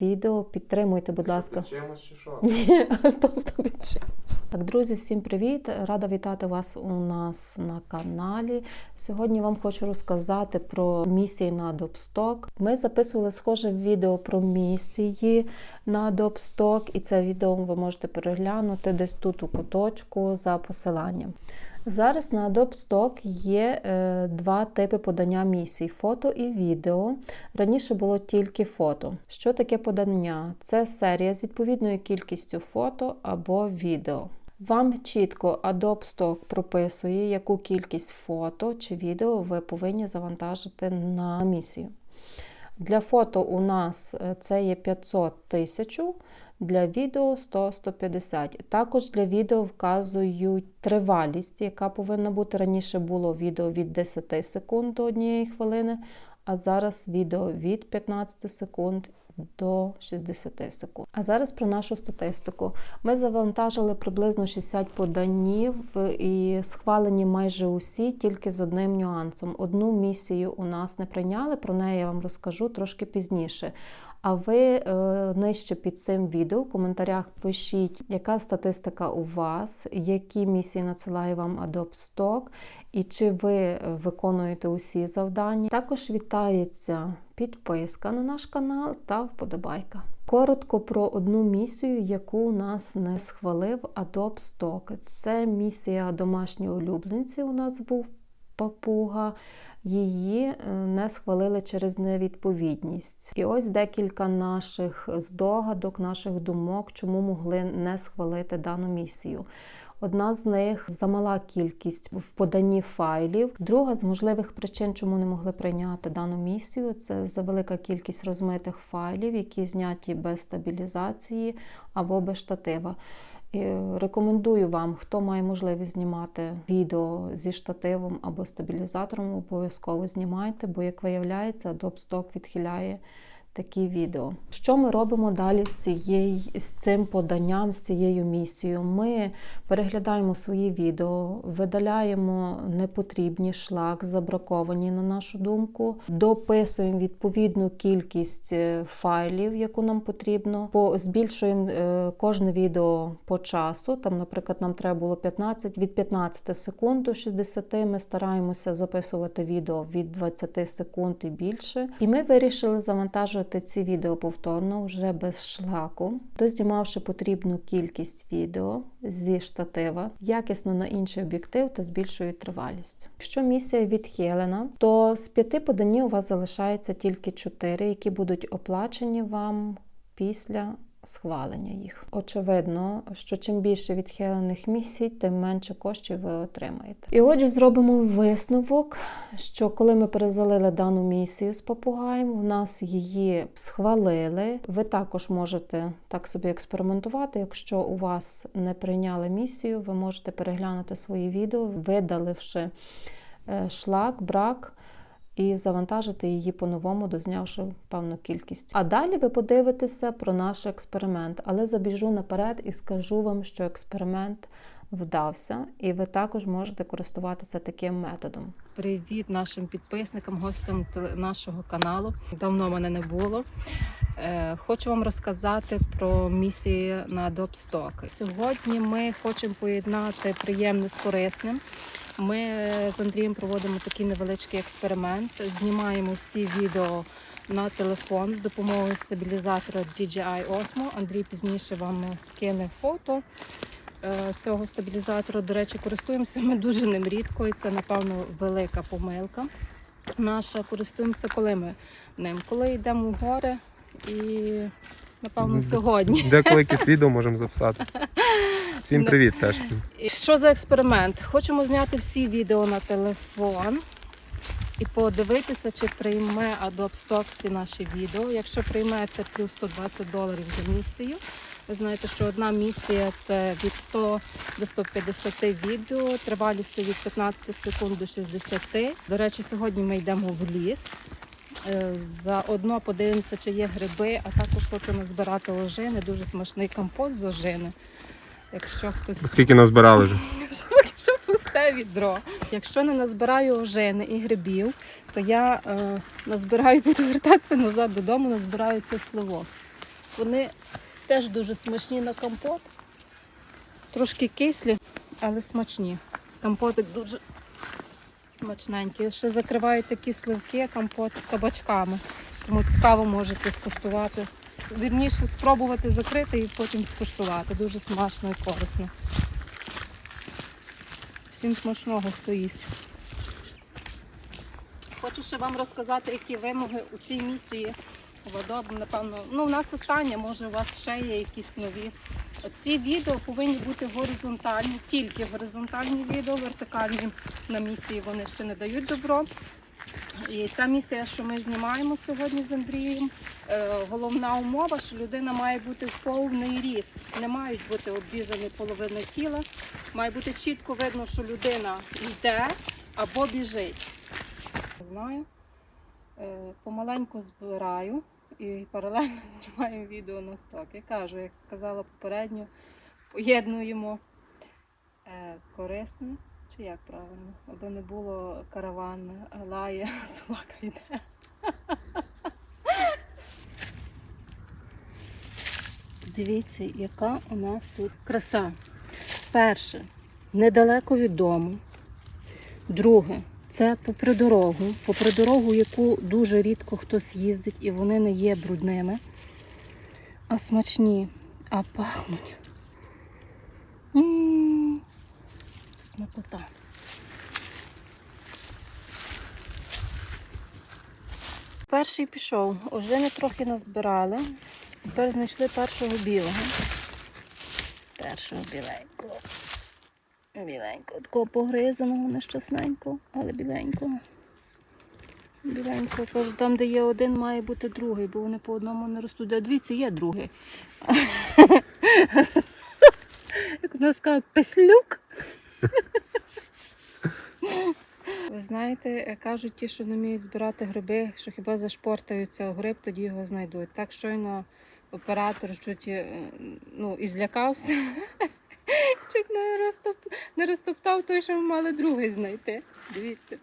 відео. Підтримуйте, будь ласка. Чимось чи що? Ні, аж тобто чимось. Так, друзі, всім привіт! Рада вітати вас у нас на каналі. Сьогодні вам хочу розказати про місії на Добсток. Ми записували схоже відео про місії на Добсток, і це відео ви можете переглянути десь тут у куточку за посиланням. Зараз на Adobe Stock є е, два типи подання місій: фото і відео. Раніше було тільки фото. Що таке подання? Це серія з відповідною кількістю фото або відео. Вам чітко Adobe Stock прописує, яку кількість фото чи відео ви повинні завантажити на місію. Для фото у нас е, це є 500 тисяч, для відео 100-150. Також для відео вказують тривалість, яка повинна бути. Раніше було відео від 10 секунд до 1 хвилини, а зараз відео від 15 секунд до 60 секунд. А зараз про нашу статистику. Ми завантажили приблизно 60 поданів і схвалені майже усі, тільки з одним нюансом. Одну місію у нас не прийняли, про неї я вам розкажу трошки пізніше. А ви е, нижче під цим відео в коментарях пишіть, яка статистика у вас, які місії надсилає вам Adobe Stock, і чи ви виконуєте усі завдання. Також вітається підписка на наш канал та вподобайка. Коротко про одну місію, яку нас не схвалив Adobe Stock. Це місія домашні улюбленці. У нас був папуга. Її е, не схвалили через невідповідність. І ось декілька наших здогадок, наших думок, чому могли не схвалити дану місію. Одна з них замала кількість в поданні файлів. Друга з можливих причин, чому не могли прийняти дану місію, це за велика кількість розмитих файлів, які зняті без стабілізації або без штатива. І рекомендую вам, хто має можливість знімати відео зі штативом або стабілізатором, обов'язково знімайте, бо, як виявляється, Adobe Stock відхиляє такі відео. Що ми робимо далі з цією, з цим поданням, з цією місією? Ми переглядаємо свої відео, видаляємо непотрібні шлак, забраковані на нашу думку, дописуємо відповідну кількість е, файлів, яку нам потрібно, по збільшуємо е, кожне відео по часу. Там, наприклад, нам треба було 15 від 15 секунд до 60. Ми стараємося записувати відео від 20 секунд і більше. І ми вирішили завантажувати ці відео повторно вже без шлаку, дознімавши потрібну кількість відео зі штатива, якісно на інший об'єктив та збільшує тривалість. Якщо місія відхилена, то з п'яти поданів у вас залишається тільки чотири, які будуть оплачені вам після схвалення їх. Очевидно, що чим більше відхилених місій, тим менше коштів ви отримаєте. І отже, зробимо висновок, що коли ми перезалили дану місію з попугаєм, в нас її схвалили. Ви також можете так собі експериментувати. Якщо у вас не прийняли місію, ви можете переглянути свої відео, видаливши е, шлак, брак і завантажити її по-новому, дознявши певну кількість. А далі ви подивитеся про наш експеримент, але забіжу наперед і скажу вам, що експеримент вдався, і ви також можете користуватися таким методом. Привіт нашим підписникам, гостям нашого каналу. Давно мене не було. Е, Хочу вам розказати про місії на Добсток. Сьогодні ми хочемо поєднати приємне з корисним. Ми з Андрієм проводимо такий невеличкий експеримент. Знімаємо всі відео на телефон з допомогою стабілізатора DJI Osmo. Андрій пізніше вам скине фото е, цього стабілізатора. До речі, користуємося ми дуже ним рідко, і це, напевно, велика помилка. Наша користуємося, коли ми ним. Коли йдемо в гори і, напевно, сьогодні. Деколи якесь відео можемо записати. Всім привіт теж. Що за експеримент? Хочемо зняти всі відео на телефон і подивитися, чи прийме Adobe Stock ці наші відео. Якщо прийме, це плюс 120 доларів за місію. Ви знаєте, що одна місія це від 100 до 150 відео, тривалістю від 15 секунд до 60. До речі, сьогодні ми йдемо в ліс. Е, Заодно подивимося, чи є гриби, а також хочемо збирати ожини. Дуже смачний компот з ожини. Якщо хтось Скільки назбирали вже? Поки що пусте відро. Якщо не назбираю ожини і грибів, то я е, назбираю, буду вертатися назад додому, назбираю цих сливок. Вони теж дуже смачні на компот. Трошки кислі, але смачні. Компотик дуже смачненький. Ще закривають такі сливки, компот з кабачками. Тому цікаво можете скуштувати. Вірніше спробувати закрити і потім скуштувати. Дуже смачно і корисно. Всім смачного, хто їсть. Хочу ще вам розказати, які вимоги у цій місії водоб. Напевно, ну у нас останнє, може у вас ще є якісь нові. Ці відео повинні бути горизонтальні, тільки горизонтальні відео, вертикальні на місії вони ще не дають добро. І ця місія, що ми знімаємо сьогодні з Андрієм, е, головна умова, що людина має бути в повний ріст. Не мають бути обрізані половини тіла. Має бути чітко видно, що людина йде або біжить. Знаю. Е, Помаленьку збираю і паралельно знімаю відео на сток. Я кажу, як казала попередньо, поєднуємо е, корисне, чи як правильно, аби не було караван лає, собака йде. Дивіться, яка у нас тут краса. Перше, недалеко від дому. Друге, це попри дорогу, попри дорогу, яку дуже рідко хтось їздить, і вони не є брудними, а смачні, а пахнуть. М, Смакота. Перший пішов, ми трохи назбирали. Тепер знайшли першого білого. Першого біленького. Біленького, такого погризаного, нещасненького, але біленького. Біленького. Кажу, там, де є один, має бути другий, бо вони по одному не ростуть. А дивіться, є другий. Як у нас кажуть, песлюк. Ви знаєте, е, кажуть ті, що не вміють збирати гриби, що хіба зашпортаються у гриб, тоді його знайдуть. Так щойно оператор чуть е, ну, і злякався. Чуть не, розтоп... не розтоптав той, що ми мали другий знайти. Дивіться.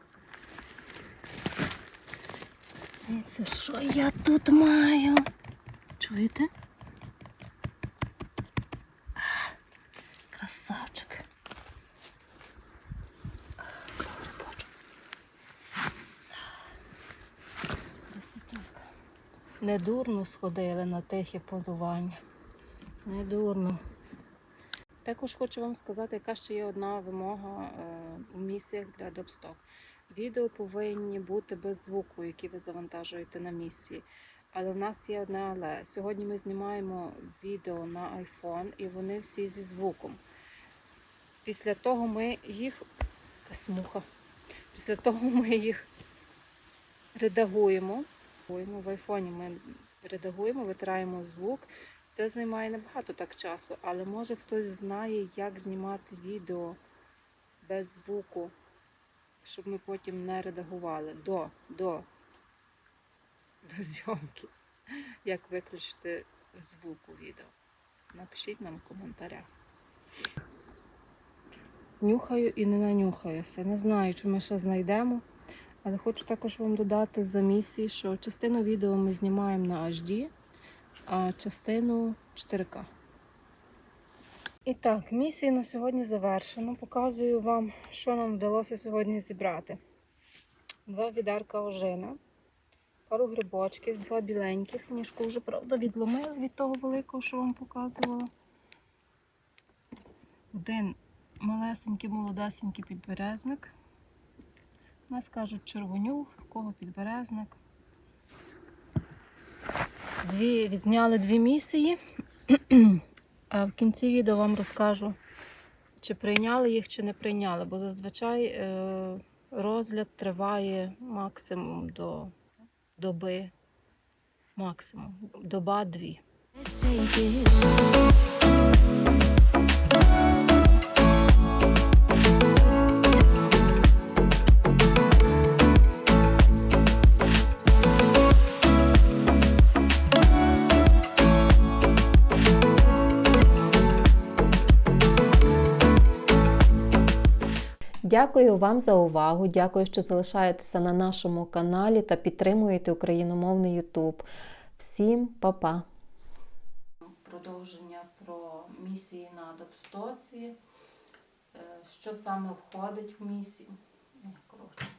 Дивіться, що я тут маю. Чуєте? Красавчик. Недурно сходили на тихе полювання. Недурно. Також хочу вам сказати, яка ще є одна вимога е, у місіях для Добсток. Відео повинні бути без звуку, які ви завантажуєте на місії. Але в нас є одне але. Сьогодні ми знімаємо відео на iPhone і вони всі зі звуком. Після того ми їх. Якась. Після того ми їх редагуємо. В айфоні ми редагуємо, витираємо звук. Це займає небагато так часу, але може хтось знає, як знімати відео без звуку, щоб ми потім не редагували до, до, до зйомки. Як виключити звук у відео. Напишіть нам в коментарях. Нюхаю і не нанюхаюся. Не знаю, чи ми ще знайдемо. Але хочу також вам додати за місії, що частину відео ми знімаємо на HD, а частину 4К. І так, місії на сьогодні завершено. Показую вам, що нам вдалося сьогодні зібрати. Два відерка ожина, пару грибочків, два біленьких. Ніжку вже, правда, відломила від того великого, що вам показувала. Один малесенький, молодесенький підберезник. Нас кажуть червонюк, кого підберезник. Дві, відзняли дві місії. А в кінці відео вам розкажу, чи прийняли їх, чи не прийняли, бо зазвичай е, розгляд триває максимум до доби. Максимум. Доба-дві. Дякую вам за увагу. Дякую, що залишаєтеся на нашому каналі та підтримуєте україномовний Ютуб. Всім па-па! Продовження про місії на Адобстоції. Е, що саме входить в місію? Коротше.